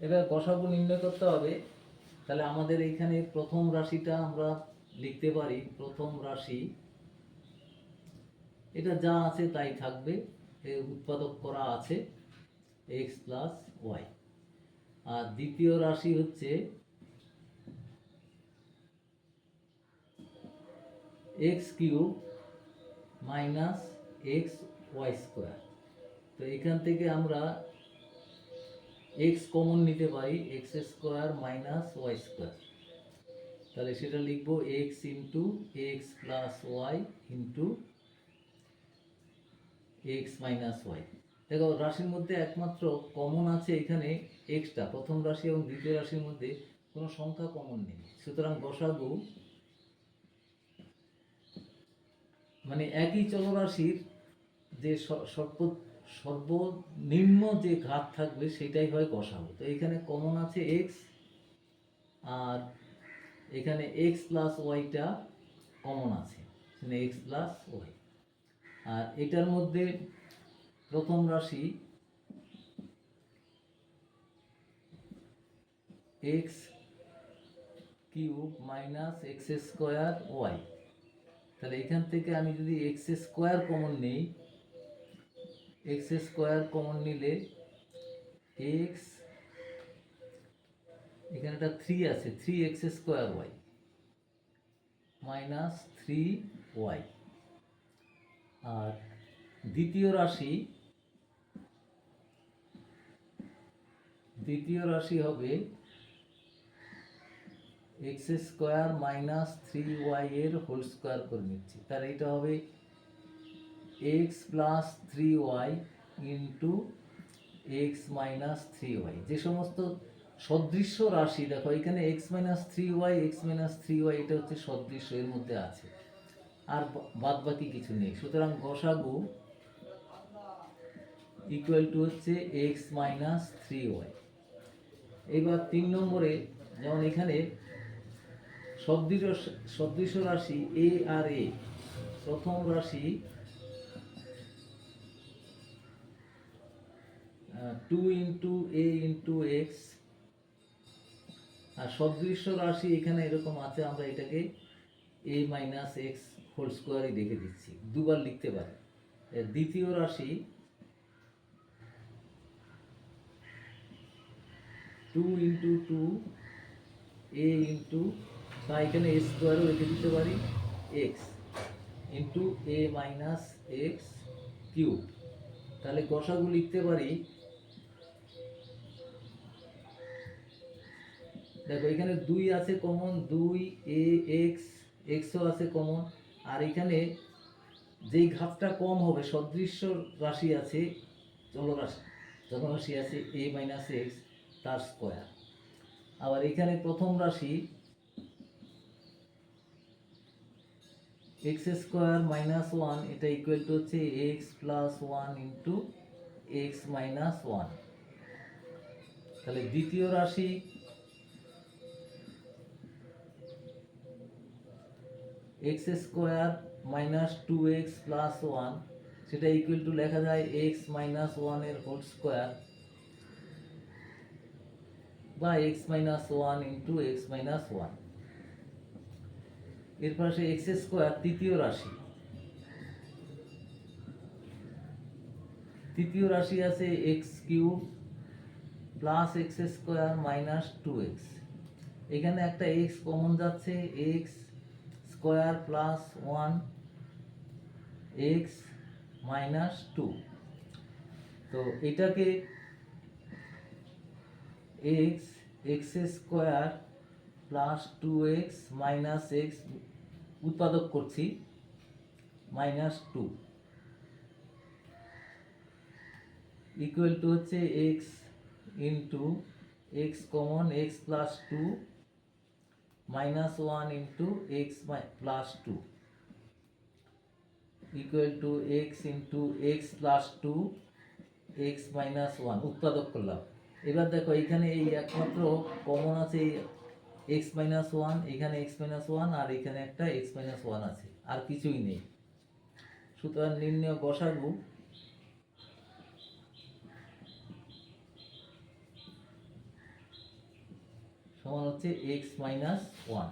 এবার গসাগু নির্ণয় করতে হবে। তাহলে আমাদের এইখানে প্রথম রাশিটা আমরা লিখতে পারি, প্রথম রাশি। এটা যা আছে তাই থাকবে উৎপাদক করা আছে এক্স প্লাস ওয়াই আর দ্বিতীয় রাশি হচ্ছে x cube minus x y square তো এখান থেকে আমরা এক্স কমন নিতে পারি x square minus y square তাহলে সেটা লিখব x into x plus y into x minus y দেখো, রাশির মধ্যে একমাত্র কমন আছে এখানে এক্সটা প্রথম রাশি এবং দ্বিতীয় রাশির মধ্যে কোনো সংখ্যা কমন নেই। সুতরাং গসাগু মানে একই চলরাশির যে সর্বনিম্ন যে ঘাত থাকবে সেটাই হয় গসাগু তো এখানে কমন আছে এক্স আর এখানে এক্স প্লাস ওয়াইটা কমন আছে। এক্স প্লাস ওয়াই আর এটার মধ্যে প্রথম রাশি x cube minus x square y তাহলে এখান থেকে আমি যদি এক্স স্কোয়ার কমন নেই এক্স স্কোয়ার কমন নিলে এক্স, এখানে একটা থ্রি আছে three x square y, minus three y. আর দ্বিতীয় রাশি দ্বিতীয় রাশি হবে x square minus three y এর হোল স্কোয়ার করে নিচ্ছি। তাহলে এটা হবে x plus three y into x minus three y যে সমস্ত সদৃশ্য রাশি, দেখো এখানে x minus three y x minus three y এটা হচ্ছে সদৃশ্য, এর মধ্যে আছে। আর বাদ বাকি কিছু নেই। সুতরাং গসাগু ইকুয়াল টু হচ্ছে এক্স মাইনাস থ্রি ওয়াই এবার তিন নম্বরে, যেমন এখানে সদৃশ সদৃশ রাশি এ আর এ প্রথম রাশি two into a into x আর সদৃশ্য রাশি এখানে এরকম আছে, আমরা এটাকে এ মাইনাস এক্স হোল স্কোয়ারই দেখে দিচ্ছি। দুবার লিখতে পারি। এর দ্বিতীয় রাশি two into two a into বা এখানে এ স্কোয়ারও রেখে দিতে পারি x into a minus x cube তাহলে গসাগু লিখতে পারি দেখো, এখানে দুই আছে কমন দুই এ এক্স এক্সও আছে কমন আর এখানে যেই ঘাতটা কম হবে, সদৃশ্য রাশি আছে, চলরাশি চলরাশি আছে এ মাইনাস এক্স তার স্কোয়ার আবার এখানে প্রথম রাশি এক্স স্কোয়ার মাইনাস ওয়ান এটা ইকুয়াল টু হচ্ছে x plus one into x minus one তাহলে দ্বিতীয় রাশি x square minus two x plus one সেটা ইকুয়াল টু লেখা যায় এক্স মাইনাস ওয়ানের হোল স্কোয়ার বা x minus one into x minus ওয়ানের পাশে এক্স স্কোয়ার তৃতীয় রাশি। তৃতীয় রাশি আছে x cube plus x square minus two x এখানে একটা এক্স কমন যাচ্ছে x square plus one x minus two. তো এটাকে x x square plus two x minus x উৎপাদক করছি, মাইনাস টু। ইকুয়াল টু হচ্ছে x into x common x plus two minus one into x plus two equal to x into x plus two x minus one উৎপাদক করলাম। এবার দেখো, এখানে এই একমাত্র কমন আছে এই এক্স মাইনাস ওয়ান এখানে এক্স মাইনাস ওয়ান আর এখানে একটা এক্স মাইনাস ওয়ান আছে। আর কিছুই নেই। সুতরাং নির্ণয় গসাগু সমান হচ্ছে এক্স মাইনাস ওয়ান